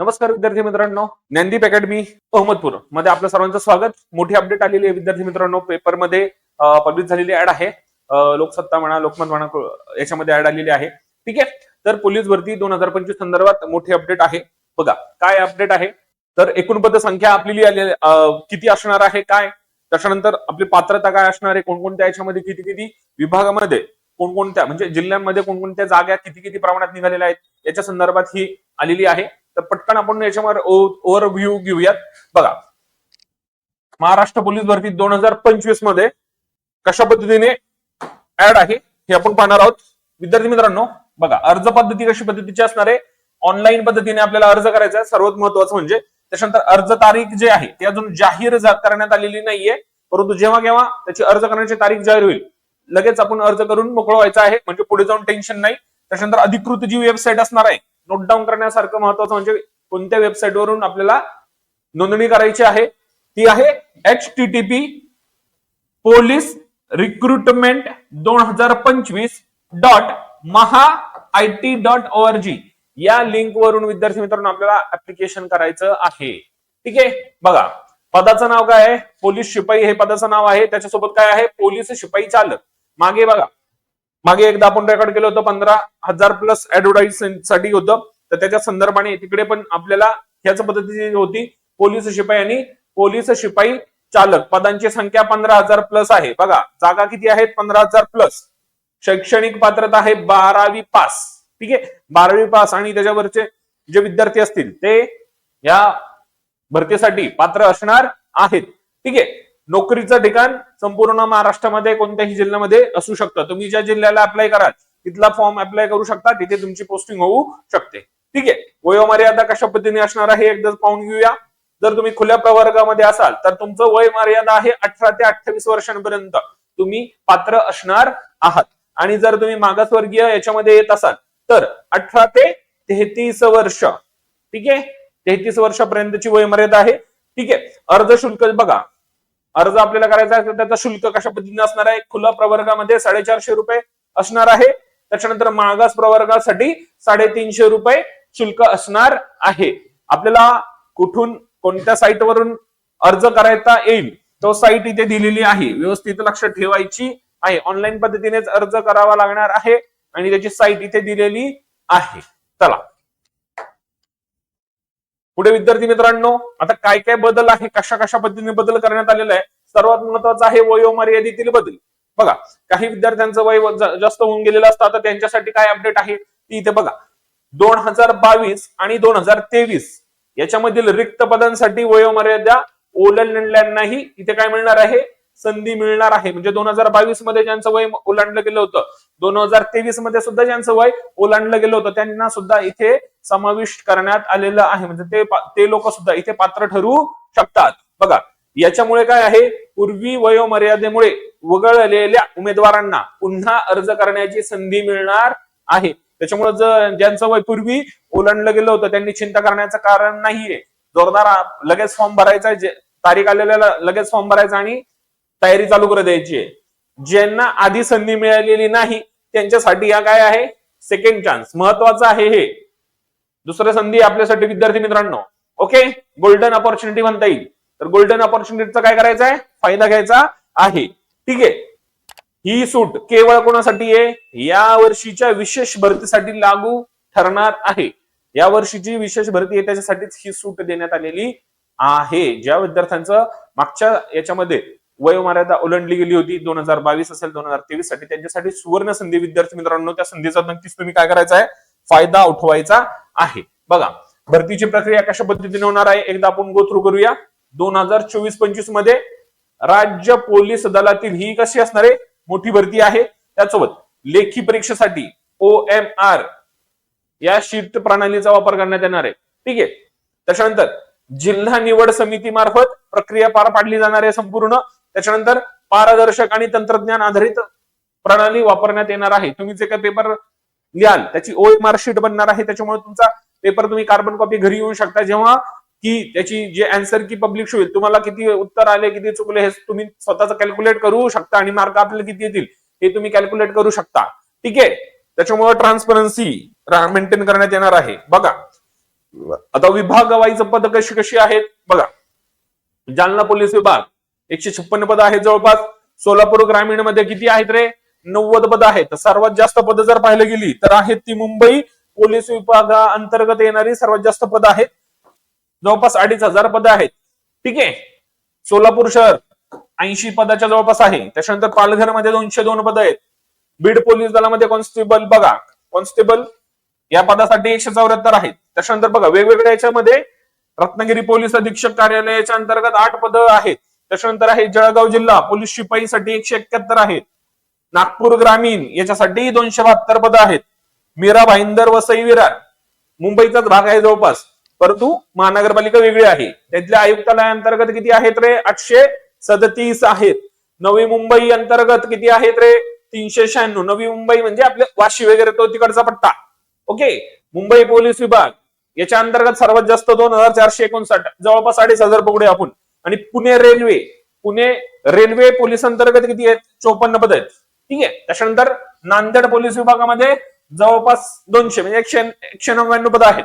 नमस्कार विद्यार्थी मित्रांनो. ज्ञानदीप अकॅडमी अहमदपूरमध्ये आपलं सर्वांचं स्वागत. मोठी अपडेट आलेली आहे विद्यार्थी मित्रांनो. पेपरमध्ये पब्लिश झालेली ऍड आहे. लोकसत्ता म्हणा लोकमत म्हणा याच्यामध्ये ऍड आलेली आहे. ठीक आहे? तर पोलीस भरती दोन हजार पंचवीस संदर्भात मोठी अपडेट आहे. बघा काय अपडेट आहे? तर एकूण पद संख्या आपली आलेली किती असणार आहे? काय? त्याच्यानंतर आपली पात्रता काय असणार आहे? कोणकोणत्या याच्यामध्ये किती किती? विभागामध्ये कोणकोणत्या म्हणजे जिल्ह्यांमध्ये कोणकोणत्या जागा किती किती प्रमाणात निघालेल्या आहेत? याच्या संदर्भात ही आलेली आहे. तर पटकन आपण याच्यावर ओव्हरव्ह्यू घेऊयात. बघा. महाराष्ट्र पोलीस भरती दोन हजार पंचवीसमध्ये कशा पद्धतीने ऍड आहे हे आपण पाहणार आहोत. विद्यार्थी मित्रांनो बघा. अर्ज पद्धती कशी पद्धतीची असणार आहे? ऑनलाईन पद्धतीने आपल्याला अर्ज करायचा आहे. सर्वात महत्वाचं म्हणजे त्याच्यानंतर अर्ज तारीख जे आहे ती अजून जाहीर जा- करण्यात आलेली नाहीये. परंतु जेव्हा केव्हा त्याची अर्ज करण्याची तारीख जाहीर होईल लगेच आपण अर्ज करून मोकळं व्हायचं आहे. म्हणजे पुढे जाऊन टेन्शन नाही. त्याच्यानंतर अधिकृत जी वेबसाईट असणार आहे नोट डाऊन करण्यासारखं महत्वाचं म्हणजे कोणत्या वेबसाईट वरून आपल्याला नोंदणी करायची आहे? ती आहे H T T P police recruitment दोन हजार पंचवीस dot Maha I T dot O R G या लिंक वरून विद्यार्थी मित्रांनो आपल्याला ऍप्लिकेशन करायचं आहे. ठीक आहे? बघा पदाचं नाव काय आहे? पोलीस शिपाई हे पदाचं नाव आहे. त्याच्यासोबत काय आहे? पोलीस शिपाई चालक. मागे बघा. मागे एकदा आपण रेकॉर्ड केलं होतं पंधरा हजार प्लस ऍडव्हर्टाईजसाठी होतं. तर त्याच्या संदर्भाने तिकडे पण आपल्याला ह्याच पद्धतीची होती. पोलीस शिपाई आणि पोलीस शिपाई चालक. पदांची संख्या पंधरा हजार प्लस आहे. बघा जागा किती आहेत? पंधरा हजार प्लस शैक्षणिक पात्रता आहे बारावी पास. ठीक आहे? बारावी पास आणि त्याच्यावरचे जे विद्यार्थी असतील ते या भरतीसाठी पात्र असणार आहेत. ठीक आहे? नोकरीचं ठिकाण संपूर्ण महाराष्ट्रामध्ये कोणत्याही जिल्ह्यामध्ये असू शकतं. तुम्ही ज्या जिल्ह्याला अप्लाय कराल तिथला फॉर्म अप्लाय करू शकता तिथे तुमची पोस्टिंग होऊ शकते. ठीक आहे? वयोमर्यादा कशा पद्धतीने असणार आहे एकदा पाहून घेऊया. जर तुम्ही खुल्या प्रवर्गामध्ये असाल तर तुमचं वय मर्यादा आहे अठरा ते अठ्ठावीस वर्षांपर्यंत. तुम्ही पात्र असणार आहात. आणि जर तुम्ही मागासवर्गीय याच्यामध्ये येत असाल तर अठरा ते तेहतीस वर्ष. ठीक आहे? तेहतीस वर्षापर्यंतची वय मर्यादा आहे. ठीक आहे? अर्ज शुल्क बघा. अर्ज आपल्याला करायचा आहे तर त्याचं शुल्क कशा पद्धतीने असणार आहे? खुल्या प्रवर्गामध्ये साडेचारशे रुपये असणार आहे. त्याच्यानंतर मागास प्रवर्गासाठी साडेतीनशे रुपये शुल्क असणार आहे. आपल्याला कुठून कोणत्या साईटवरून अर्ज करायचा येईल तो साईट इथे दिलेली आहे. व्यवस्थित लक्ष ठेवायची आहे. ऑनलाईन पद्धतीनेच अर्ज करावा लागणार आहे आणि त्याची साईट इथे दिलेली आहे. चला. पुढे विद्यार्थी मित्रांनो आता काय काय बदल आहे कशा कशा पद्धतीने बदल करण्यात आलेला आहे सर्वात महत्त्वाचा आहे वयोमर्यादेतील बदल. बघा काही विद्यार्थ्यांचं वय जास्त होऊन गेलेलं असतं आता त्यांच्यासाठी काय अपडेट आहे? ती इथे बघा. दोन हजार बावीस आणि दोन हजार तेवीस याच्यामधील रिक्त पदांसाठी वयोमर्यादा ओलांडल्यांनाही इथे काय मिळणार आहे? संधी मिळणार आहे. म्हणजे दोन हजार बावीसमध्ये ज्यांचं वय ओलांडलं गेलं होतं दोन हजार तेवीसमध्ये सुद्धा ज्यांचं वय ओलांडलं गेलं होतं त्यांना सुद्धा इथे समाविष्ट करण्यात आलेलं आहे. म्हणजे ते ते लोक सुद्धा इथे पात्र ठरू शकतात. बघा याच्यामुळे काय आहे? पूर्वी वयोमर्यादेमुळे वगळलेल्या उमेदवारांना पुन्हा अर्ज करण्याची संधी मिळणार आहे. त्याच्यामुळे जर ज्यांचं वय पूर्वी ओलांडलं गेलं होतं त्यांनी चिंता करण्याचं कारण नाहीये. जोरदार लगेच फॉर्म भरायचा जे- तारीख आलेल्या लगेच फॉर्म भरायचा आणि तयारी चालू कर द्यायची आहे. ज्यांना आधी संधी मिळालेली नाही त्यांच्यासाठी हा काय आहे? सेकंड चान्स महत्वाचं आहे हे. दुसरं संधी आपल्यासाठी विद्यार्थी मित्रांनो. ओके गोल्डन ऑपॉर्च्युनिटी म्हणता येईल. तर गोल्डन ऑपॉर्च्युनिटीचा काय करायचा आहे? फायदा घ्यायचा आहे. ठीक आहे? ही सूट केवळ कोणासाठी आहे? या वर्षीच्या विशेष भरतीसाठी लागू ठरणार आहे. या वर्षीची विशेष भरती आहे त्याच्यासाठीच ही सूट देण्यात आलेली आहे. ज्या विद्यार्थ्यांचं मागच्या याच्यामध्ये वयोमर्यादा ओलांडली गेली होती. दोन हजार बावीस असेल दोन हजार तेवीससाठी. त्यांच्यासाठी सुवर्ण संधी विद्यार्थी मित्रांनो त्या संधीचा नक्कीच तुम्ही काय करायचा आहे? फायदा उठवायचा आहे. बघा भरतीची प्रक्रिया कशा पद्धतीने होणार आहे? एकदा आपण गो थ्रू करूया. दोन हजार चोवीस पंचवीसमध्ये राज्य पोलीस दलातील ही कशी असणार आहे? मोठी भरती आहे. त्यासोबत लेखी परीक्षेसाठी ओ एम आर या शिफ्ट प्रणालीचा वापर करण्यात येणार आहे. ठीक आहे? त्याच्यानंतर जिल्हा निवड समितीमार्फत प्रक्रिया पार पाडली जाणार आहे संपूर्ण. त्याच्यानंतर पारदर्शक आणि तंत्रज्ञान आधारित प्रणाली वापरण्यात येणार आहे. तुम्ही जे काही पेपर लिहाल त्याची ओ एम आर शीट बनणार आहे. त्याच्यामुळे तुमचा पेपर तुम्ही कार्बन कॉपी घरी येऊ शकता. जेव्हा की त्याची जे अँसर की पब्लिश होईल तुम्हाला किती उत्तर आले किती चुकले हे तुम्ही स्वतःच कॅल्क्युलेट करू शकता आणि मार्क आपल्याला किती येतील हे तुम्ही कॅल्क्युलेट करू शकता. ठीक आहे? त्याच्यामुळे ट्रान्सपरन्सी मेंटेन करण्यात येणार आहे. बघा आता विभागवाईचं पद कशी कशी आहेत? बघा. जालना पोलीस विभाग एकशे छप्पन्न पद आहेत जवळपास. सोलापूर ग्रामीणमध्ये किती आहेत रे? नव्वद पद आहेत. सर्वात जास्त पद जर पाहिलं गेली तर आहेत ती मुंबई पोलीस विभागा अंतर्गत येणारी सर्वात जास्त पद आहेत. जवळपास अडीच हजार पद आहेत. ठीक आहे. सोलापूर शहर ऐंशी पदाच्या जवळपास आहे. त्याच्यानंतर पालघरमध्ये दोनशे दोन पद आहेत. बीड पोलीस दलामध्ये कॉन्स्टेबल बघा. कॉन्स्टेबल या पदासाठी एकशे चौऱ्याहत्तर आहेत. त्याच्यानंतर बघा वेगवेगळ्या याच्यामध्ये रत्नागिरी पोलीस अधीक्षक कार्यालयाच्या अंतर्गत आठ पदं आहेत. त्याच्यानंतर आहे जळगाव जिल्हा पोलीस शिपाईसाठी एकशे एक्क्याहत्तर आहेत. नागपूर ग्रामीण याच्यासाठी दोनशे बहात्तर पदं आहेत. मीरा भाईंदर वसई विरार मुंबईचाच भाग आहे जवळपास. परंतु महानगरपालिका वेगळी आहे. त्यातल्या आयुक्तालयाअंतर्गत किती आहेत रे? आठशे सदतीस आहेत. नवी मुंबई अंतर्गत किती आहेत रे? तीनशे शहाण्णव. नवी मुंबई म्हणजे आपले वाशी वगैरे तो तिकडचा पट्टा. ओके? मुंबई पोलीस विभाग. याच्या अंतर्गत सर्वात जास्त दोन हजार चारशे एकोणसाठ जवळपास अडीच हजार पकडे आपण. आणि Pune railway Pune railway police अंतर्गत किती आहेत? चोपन्न पद आहेत. ठीक आहे? त्याच्यानंतर नांदेड पोलीस विभागामध्ये जवळपास दोनशे म्हणजे एकशे एकशे नव्याण्णव पद आहेत.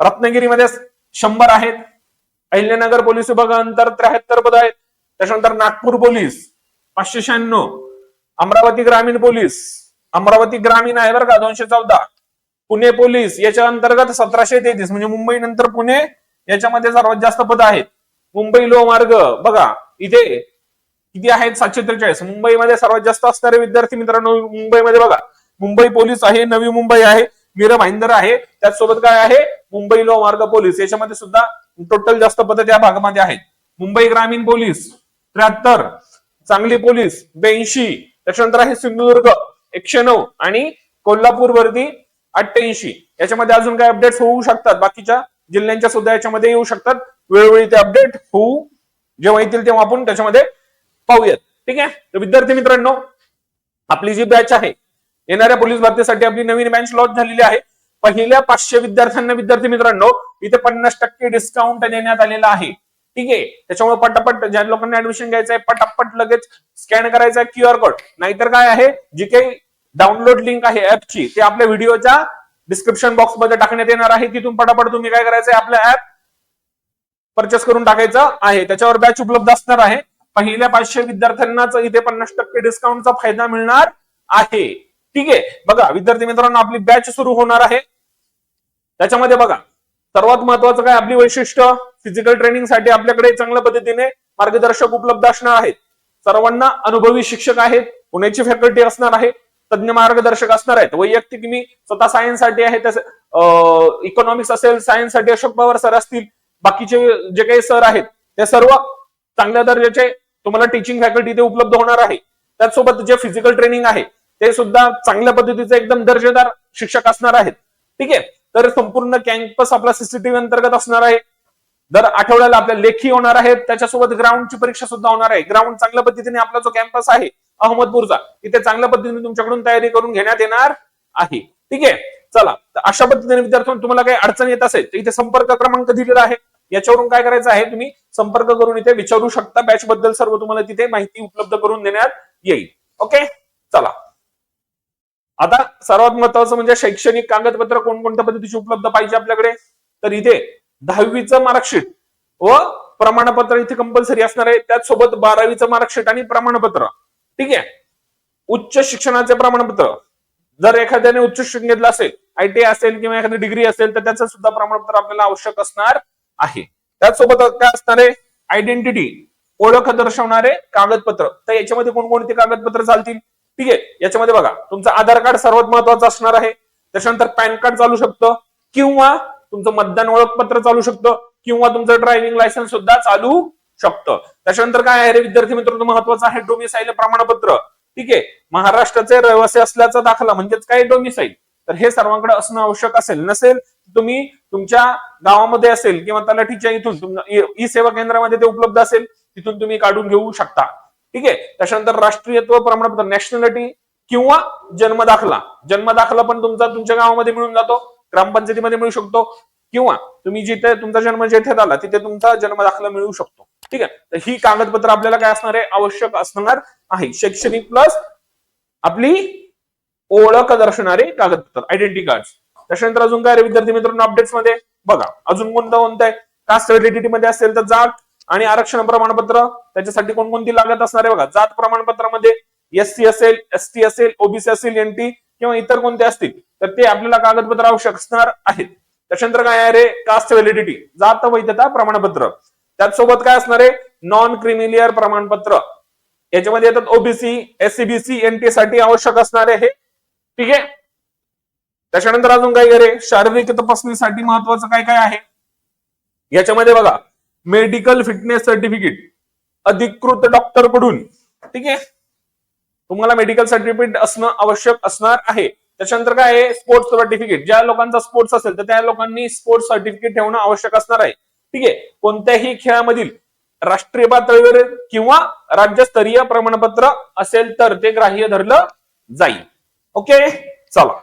रत्नागिरीमध्ये शंभर आहेत. अहिल्यानगर पोलीस विभागानंतर त्र्याहत्तर पद आहेत. त्याच्यानंतर नागपूर पोलीस पाचशे शहाण्णव. अमरावती ग्रामीण पोलीस अमरावती ग्रामीण आहे बरं का दोनशे चौदा. पुणे पोलीस याच्या अंतर्गत सतराशे तेहतीस म्हणजे मुंबई नंतर पुणे याच्यामध्ये सर्वात जास्त पद आहेत. मुंबई लोहमार्ग बघा इथे किती आहेत? सातशे त्रेचाळीस. मुंबईमध्ये सर्वात जास्त असणारे विद्यार्थी मित्रांनो मुंबईमध्ये बघा. मुंबई पोलीस आहे नवी मुंबई आहे मीरा भाईंदर आहे. त्याचसोबत काय आहे? मुंबई लोहमार्ग पोलीस. याच्यामध्ये सुद्धा टोटल जास्त पद त्या भागामध्ये आहेत. मुंबई ग्रामीण पोलीस त्र्याहत्तर. सांगली पोलीस ब्याऐंशी. त्याच्यानंतर आहे सिंधुदुर्ग एकशे नऊ. आणि कोल्हापूर वरती अठ्ठ्याऐंशी. याच्यामध्ये अजून काय अपडेट्स होऊ शकतात? बाकीच्या जिल्ह्यांच्या सुद्धा याच्यामध्ये येऊ शकतात. वेळोवेळी ते अपडेट होऊ. जेव्हा येतील तेव्हा आपण त्याच्यामध्ये पाहूयात. ठीक आहे? तर विद्यार्थी मित्रांनो आपली जी बॅच आहे येणाऱ्या पोलीस भरतीसाठी आपली नवीन बॅच लॉन्च झालेली आहे. पहिल्या पाचशे विद्यार्थ्यांना विद्यार्थी मित्रांनो इथे पन्नास टक्के डिस्काउंट देण्यात आलेला आहे. ठीक आहे? त्याच्यामुळे पटापट ज्या लोकांना ऍडमिशन घ्यायचं आहे पटापट लगेच स्कॅन करायचा आहे क्यू आर कोड नाहीतर काय आहे? जी काही डाउनलोड लिंक आहे ऍपची. ते आपल्या व्हिडिओच्या डिस्क्रिप्शन बॉक्समध्ये टाकण्यात येणार आहे. तिथून पटापट तुम्ही काय करायचं आपलं ऍप परचेस करून टाकायचं आहे. त्याच्यावर बॅच उपलब्ध असणार आहे. पहिल्या पाचशे विद्यार्थ्यांनाच इथे पन्नास टक्के डिस्काउंटचा फायदा मिळणार आहे. ठीक आहे? बघा विद्यार्थी मित्रांनो आपली बॅच सुरू होणार आहे. त्याच्यामध्ये बघा सर्वात महत्वाचं काय? आपली वैशिष्ट्य फिजिकल ट्रेनिंगसाठी आपल्याकडे चांगल्या पद्धतीने मार्गदर्शक उपलब्ध असणार आहेत. सर्वांना अनुभवी शिक्षक आहेत. पुण्याची फॅकल्टी असणार आहे. तज्ञ मार्गदर्शक असणार आहेत. वैयक्तिक मी स्वतः सायन्ससाठी आहे तसे इकॉनॉमिक्स असेल सायन्ससाठी अशोक पवार सर असतील बाकीचे जे काही सर आहेत ते सर्व चांगल्या दर्जाचे तुम्हाला टीचिंग फॅकल्टी ते उपलब्ध होणार आहे. त्याचसोबत जे फिजिकल ट्रेनिंग आहे ते सुद्धा चांगल्या पद्धतीचे एकदम दर्जेदार शिक्षक असणार आहेत. ठीक आहे? तर संपूर्ण कॅम्पस आपला सीसीटीव्ही अंतर्गत असणार आहे. दर आठवड्याला आपल्या लेखी होणार आहेत. त्याच्यासोबत ग्राउंडची परीक्षा सुद्धा होणार आहे. ग्राउंड चांगल्या पद्धतीने आपला जो कॅम्पस आहे अहमदपूरचा तिथे चांगल्या पद्धतीने तुमच्याकडून तयारी करून घेण्यात येणार आहे. ठीक आहे? चला. तर अशा पद्धतीने विद्यार्थ्यांना तुम्हाला काही अडचण येत असेल तर इथे संपर्क क्रमांक दिलेला आहे. याच्यावरून काय करायचं आहे तुम्ही? संपर्क करून इथे विचारू शकता. बॅच बद्दल सर्व तुम्हाला तिथे माहिती उपलब्ध करून देण्यात येईल. ओके? चला. आता सर्वात महत्वाचं म्हणजे शैक्षणिक कागदपत्र कोणकोणत्या पद्धतीची उपलब्ध पाहिजे आपल्याकडे? तर इथे दहावीचं मार्कशीट व प्रमाणपत्र इथे कंपल्सरी असणार आहे. त्याचसोबत बारावीचं मार्कशीट आणि प्रमाणपत्र. ठीक आहे? उच्च शिक्षणाचे प्रमाणपत्र. जर एखाद्याने उच्च शिक्षण घेतलं असेल आयटी असेल किंवा एखादी डिग्री असेल तर त्याचं सुद्धा प्रमाणपत्र आपल्याला आवश्यक असणार आहे. त्याचसोबत काय असणार आहे? आयडेंटिटी ओळख दर्शवणारे कागदपत्र. तर याच्यामध्ये कोणकोणते कागदपत्र चालतील? ठीक आहे? याच्यामध्ये बघा तुमचं आधार कार्ड सर्वात महत्वाचं असणार आहे. त्याच्यानंतर पॅन कार्ड चालू शकतं. किंवा तुमचं मतदान ओळखपत्र चालू शकतं. किंवा तुमचं ड्रायव्हिंग लायसन्स सुद्धा चालू शकतं त्याच्यानंतर काय आहे रे विद्यार्थी मित्रांनो? महत्वाचं आहे डोमिसाईल प्रमाणपत्र. ठीक आहे? महाराष्ट्राचे रहिवासी असल्याचा दाखला म्हणजेच काय डोमिसाईल तर हे सर्वांकडे असणं आवश्यक असेल. नसेल तुम्ही तुमच्या गावामध्ये असेल किंवा तलाठीच्या इथून ई सेवा केंद्रामध्ये ते उपलब्ध असेल तिथून तुम्ही काढून घेऊ शकता. ठीक आहे? त्याच्यानंतर राष्ट्रीयत्व प्रमाणपत्र नॅशनॅलिटी किंवा जन्म दाखला जन्म दाखला पण तुमचा तुमच्या गावामध्ये मिळून जातो ग्रामपंचायतीमध्ये मिळू शकतो. किंवा तुम्ही जिथे तुमचा जन्म जेथे झाला तिथे तुमचा जन्म दाखला मिळू शकतो. ठीक आहे? तर ही कागदपत्र आपल्याला काय असणार आहे? आवश्यक असणार आहे. शैक्षणिक प्लस आपली ओळख दर्शणारे कागदपत्र आयडेंटिटी कार्ड त्याच्यानंतर अजून काय रे विद्यार्थी मित्रांनो अपडेट्समध्ये? बघा अजून कोणतं कोणतं आहे? कास्ट व्हॅलिडिटी मध्ये असेल तर जात आणि आरक्षण प्रमाणपत्र त्याच्यासाठी कोणकोणती लागत असणार आहे? बघा जात प्रमाणपत्रामध्ये एससी असेल एसटी असेल ओबीसी असेल एनटी किंवा इतर कोणते असतील तर ते आपल्याला कागदपत्र आवश्यक असणार आहेत. त्याच्यानंतर काय आहे रे? कास्ट व्हॅलिडिटी जात वैधता प्रमाणपत्र. त्याचसोबत काय असणार आहे? नॉन क्रिमिलियर प्रमाणपत्र. याच्यामध्ये येतात ओबीसी एससीबीसी एनटी साठी आवश्यक असणारे हे. ठीक आहे? त्याच्यानंतर अजून काय करे? शारीरिक तपासणीसाठी महत्वाचं काय काय आहे? याच्यामध्ये बघा मेडिकल फिटनेस सर्टिफिकेट अधिकृत डॉक्टरकडून. ठीक आहे? तुम्हाला मेडिकल सर्टिफिकेट असणं आवश्यक असणार आहे. त्याच्यानंतर काय आहे? स्पोर्ट्स सर्टिफिकेट ज्या लोकांचा स्पोर्ट्स असेल तर त्या लोकांनी स्पोर्ट्स सर्टिफिकेट ठेवणं आवश्यक असणार आहे. ठीक? आहे कोणत्याही खेळामधील राष्ट्रीय पातळीवर किंवा राज्यस्तरीय प्रमाणपत्र असेल तर ते ग्राह्य धरलं जाईल. ओके? चला.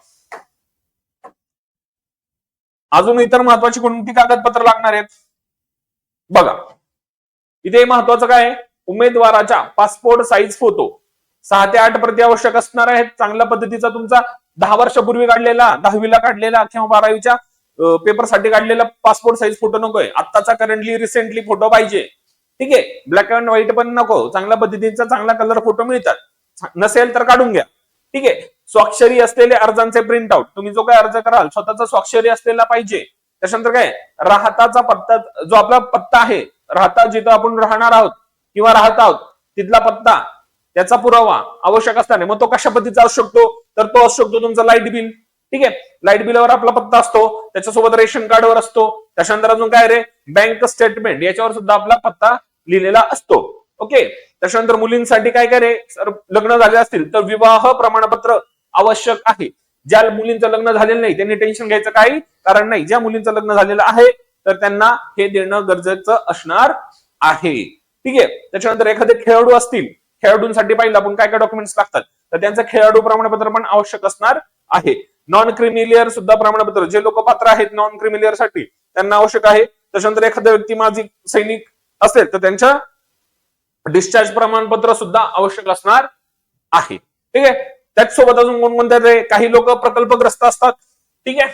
अजून इतर महत्वाची कोणती कागदपत्र लागणार आहेत? बघा. इथे महत्वाचं काय उमेदवाराच्या पासपोर्ट साईज फोटो सहा ते आठ प्रति आवश्यक असणार आहेत. चांगल्या पद्धतीचा तुमचा दहा वर्षापूर्वी काढलेला दहावीला काढलेला किंवा बारावीच्या पेपरसाठी काढलेला पासपोर्ट साईज फोटो नकोय. आत्ताचा करंटली रिसेंटली फोटो पाहिजे. ठीक आहे? ब्लॅक अँड व्हाईट पण नको. चांगल्या पद्धतीचा चांगला कलर फोटो मिळतात. नसेल तर काढून घ्या. ठीक आहे? स्वाक्षरी असलेले अर्जांचे प्रिंट आउट तुम्ही जो काय अर्ज कराल स्वतःचा स्वाक्षरी असलेला पाहिजे. त्याच्यानंतर काय? राहताचा पत्ता जो आपला पत्ता आहे राहता जिथं आपण राहणार आहोत किंवा राहत आहोत तिथला पत्ता त्याचा पुरावा आवश्यक असताना मग तो कशा पद्धतीचा असू शकतो? तर तो असू शकतो तुमचा लाइट बिल ठीक आहे? लाइट बिलावर आपला पत्ता असतो. त्याच्यासोबत रेशन कार्डवर असतो. त्याच्यानंतर अजून काय रे? बँक स्टेटमेंट याच्यावर सुद्धा आपला पत्ता लिहिलेला असतो. ओके त्याच्यानंतर मुलींसाठी काय काय रे? सर लग्न झाले असतील तर विवाह प्रमाणपत्र आवश्यक आहे. ज्या मुलींचं लग्न झालेलं नाही त्यांनी टेन्शन घ्यायचं काही कारण नाही. ज्या मुलींचं लग्न झालेलं आहे तर त्यांना हे देणं गरजेचं असणार आहे. ठीक आहे? त्याच्यानंतर एखादे खेळाडू असतील खेळाडूंसाठी पाहिलं आपण काय काय डॉक्युमेंट्स लागतात? तर त्यांचं खेळाडू प्रमाणपत्र पण आवश्यक असणार आहे. नॉन क्रिमिलियर सुद्धा प्रमाणपत्र जे लोक पात्र आहेत नॉन क्रिमिलियरसाठी त्यांना आवश्यक आहे. त्याच्यानंतर एखादा व्यक्ती माझी सैनिक असेल तर त्यांच्या डिस्चार्ज प्रमाणपत्र सुद्धा आवश्यक असणार आहे. ठीक आहे? त्याचसोबत अजून कोणकोणत्या काही लोक प्रकल्पग्रस्त असतात. ठीक आहे?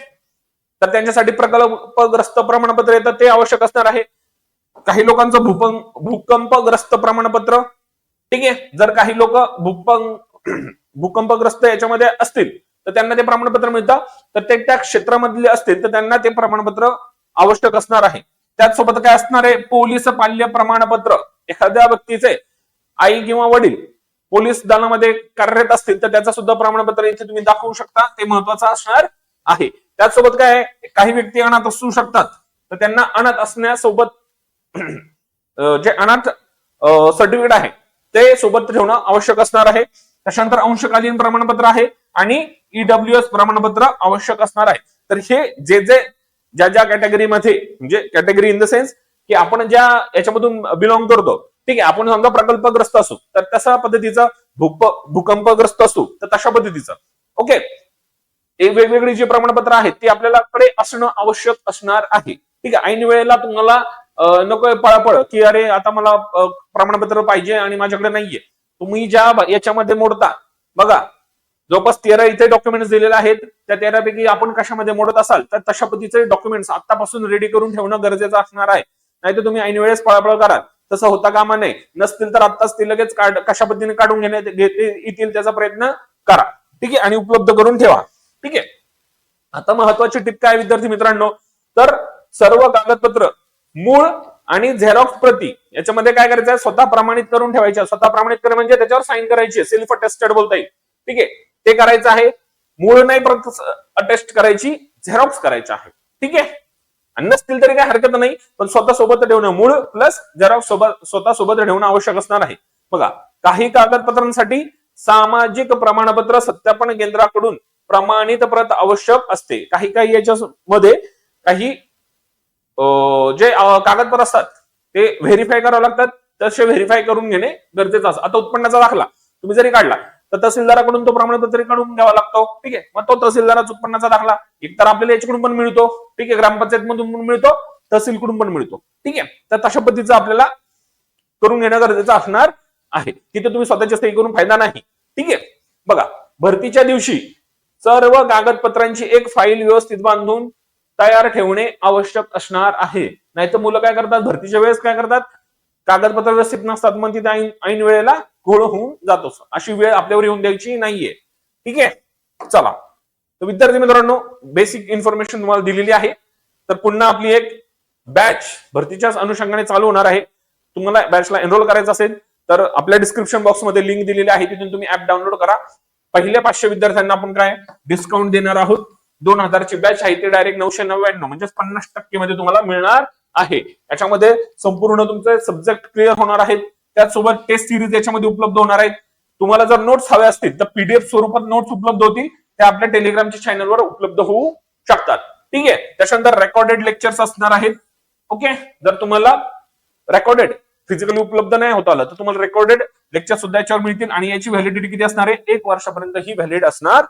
तर त्यांच्यासाठी प्रकल्पग्रस्त प्रमाणपत्र येतं ते आवश्यक असणार आहे. काही लोकांचं भूकंपग्रस्त प्रमाणपत्र ठीक आहे? जर काही लोक भूकंप भूकंपग्रस्त याच्यामध्ये असतील तर त्यांना ते प्रमाणपत्र मिळतं. तर ते त्या क्षेत्रामधले असतील तर त्यांना ते प्रमाणपत्र आवश्यक असणार आहे. त्याचसोबत काय असणार आहे? पोलीस पाल्य प्रमाणपत्र. एखाद्या व्यक्तीचे आई किंवा वडील पोलीस दलामध्ये कार्यरत असतील तर त्याचं सुद्धा प्रमाणपत्र इथे तुम्ही दाखवू शकता. ते महत्वाचं असणार आहे. त्याचसोबत काय काही व्यक्ती अनाथ असू शकतात. तर त्यांना अनाथ असण्यासोबत जे अनाथ सर्टिफिकेट आहे ते सोबत ठेवणं आवश्यक असणार आहे. त्याच्यानंतर अंशकालीन प्रमाणपत्र आहे आणि ईडब्ल्यू एस प्रमाणपत्र आवश्यक असणार आहे. तर हे जे जे ज्या ज्या कॅटेगरीमध्ये म्हणजे कॅटेगरी इन द सेन्स की आपण ज्या याच्यामधून बिलॉंग करतो ठीक आहे आपण समजा प्रकल्पग्रस्त असू तर तशा पद्धतीचं भूक भूकंपग्रस्त असू तर तशा पद्धतीचं. ओके? वेगवेगळी जी प्रमाणपत्र आहेत ती आपल्याला कडे असणं आवश्यक असणार आहे. ठीक आहे ऐन वेळेला तुम्हाला नको पळापळ. की अरे आता मला प्रमाणपत्र पाहिजे आणि माझ्याकडे नाहीये. तुम्ही ज्या याच्यामध्ये मोडता. बघा जवळपास तेरा इथे डॉक्युमेंट्स दिलेले आहेत त्या तेरापैकी आपण कशामध्ये मोडत असाल तर तशा पद्धतीचे डॉक्युमेंट्स आतापासून रेडी करून ठेवणं गरजेचं असणार आहे. नाहीतर तुम्ही ऐन वेळेस पळापळ कराल. तसं होता कामा नये. नसतील तर आत्ताच ते लगेच कशा पद्धतीने काढून घेण्यात येतील त्याचा प्रयत्न करा. ठीक आहे? आणि उपलब्ध करून ठेवा. ठीक आहे? आता महत्वाची टिप काय विद्यार्थी मित्रांनो? तर सर्व कागदपत्र मूळ आणि झेरॉक्स प्रती. याच्यामध्ये काय करायचं आहे? स्वतः प्रमाणित करून ठेवायचे स्वतः प्रमाणित करणं म्हणजे त्याच्यावर साईन करायची सेल्फ टेस्टेड बोलता येईल. ठीक आहे? ते करायचं आहे. मूळ नाही अटेस्ट करायची. झेरॉक्स करायचं आहे. ठीक आहे? आणि नसतील तरी काही हरकत नाही. पण स्वतः सोबत ठेवणं मूळ प्लस झेरॉक्स सोबत स्वतः सोबत ठेवणं आवश्यक असणार आहे. बघा काही कागदपत्रांसाठी सामाजिक प्रमाणपत्र सत्यापन केंद्राकडून प्रमाणित प्रत आवश्यक असते. काही काही याच्यामध्ये काही जे कागदपत्र असतात ते व्हेरीफाय करावं लागतात. तसे व्हेरीफाय करून घेणे गरजेचं असतं. आता उत्पन्नाचा दाखला तुम्ही जरी काढला तर तहसीलदाराकडून तो प्रमाणपत्र काढून घ्यावा लागतो. ठीक आहे? मग तो तहसीलदाराचा उत्पन्नाचा दाखला एक तर आपल्याला याच्याकडून पण मिळतो. ठीक आहे? ग्रामपंचायत मधून पण मिळतो तहसीलकडून पण मिळतो. ठीक आहे? तर तशा पद्धतीचं आपल्याला करून घेणं गरजेचं असणार आहे. तिथे तुम्ही स्वतःची सही करून फायदा नाही. ठीक आहे? बघा भरतीच्या दिवशी सर्व कागदपत्रांची एक फाईल व्यवस्थित बांधून तयार ठेवणे आवश्यक असणार आहे. नाही तर मुलं काय करतात? भरतीच्या वेळेस काय करतात? कागदपत्र व्यवस्थित नसतात मग तिथे ऐन ऐन वेळेला घोळ होऊन जातो अशी वेळ आपल्यावर येऊन द्यायची नाहीये. ठीक आहे? चला. तर विद्यार्थी मित्रांनो बेसिक इन्फॉर्मेशन तुम्हाला दिलेली आहे. तर पुन्हा आपली एक बॅच भरतीच्याच अनुषंगाने चालू होणार आहे. तुम्हाला बॅचला एनरोल करायचं असेल तर आपल्या डिस्क्रिप्शन बॉक्समध्ये लिंक दिलेली आहे. तिथून तुम्ही ऍप डाउनलोड करा. पहिल्या पाचशे विद्यार्थ्यांना आपण काय डिस्काउंट देणार आहोत? दोन हजारची बॅच आहे ते डायरेक्ट नऊशे नव्याण्णव म्हणजे पन्नास टक्के मध्ये तुम्हाला मिळणार आहे. याच्यामध्ये संपूर्ण तुमचे सब्जेक्ट क्लिअर होणार आहेत. त्याचसोबत टेस्ट सिरीज याच्यामध्ये उपलब्ध होणार आहेत. तुम्हाला जर नोट्स हवे असतील तर पीडीएफ स्वरूपात नोट्स उपलब्ध होतील. ते आपल्या टेलिग्रामच्या चॅनलवर उपलब्ध होऊ शकतात. ठीक आहे? त्याच्यानंतर रेकॉर्डेड लेक्चर्स असणार आहेत. ओके जर तुम्हाला रेकॉर्डेड फिजिकली उपलब्ध नाही होत आलं तर तुम्हाला रेकॉर्डेड लेक्चर सुद्धा याच्यावर मिळतील आणि याची व्हॅलिडिटी किती असणार आहे? एक वर्षापर्यंत ही व्हॅलिड असणार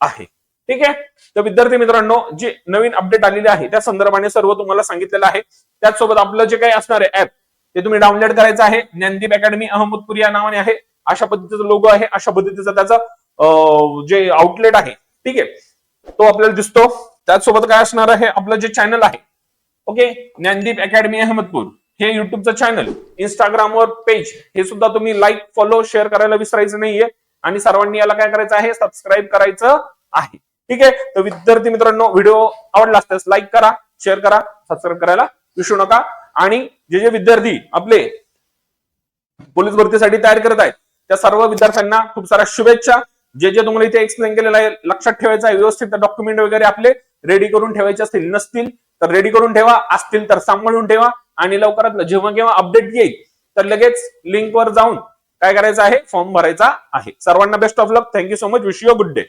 आहे. ठीक आहे? तर विद्यार्थी मित्रांनो जे नवीन अपडेट आलेले आहे त्या संदर्भाने सर्व तुम्हाला सांगितलेलं आहे. त्याचसोबत आपलं जे काही असणार आहे ऍप ते तुम्ही डाउनलोड करायचं आहे. ज्ञानदीप अकॅडमी अहमदपूर या नावाने आहे. अशा पद्धतीचा लोगो आहे. अशा पद्धतीचा त्याचा जे आउटलेट आहे. ठीक आहे? तो आपल्याला दिसतो. त्याचसोबत काय असणार आहे? आपलं जे चॅनल आहे. ओके? ज्ञानदीप अकॅडमी अहमदपूर. हे युट्यूबचं चॅनल इंस्टाग्रामवर पेज हे सुद्धा तुम्ही लाईक फॉलो शेअर करायला विसरायचं नाहीये. आणि सर्वांनी याला काय करायचं आहे? सबस्क्राईब करायचं आहे. ठीक आहे? तर विद्यार्थी मित्रांनो व्हिडिओ आवडला असल्यास लाईक करा शेअर करा सबस्क्राईब करायला विसरू नका. आणि जे जे विद्यार्थी आपले पोलीस भरतीसाठी तयार करत आहेत त्या सर्व विद्यार्थ्यांना खूप साऱ्या शुभेच्छा. जे जे तुम्हाला इथे एक्सप्लेन केलेलं आहे लक्षात ठेवायचं आहे व्यवस्थित डॉक्युमेंट वगैरे आपले रेडी करून ठेवायचे असतील नसतील तर रेडी करून ठेवा. असतील तर सांभाळून ठेवा आणि लवकरात जेव्हा केव्हा अपडेट येईल तर लगेच लिंकवर जाऊन काय करायचं आहे? फॉर्म भरायचा आहे. सर्वांना best of luck thank you so much wish you good day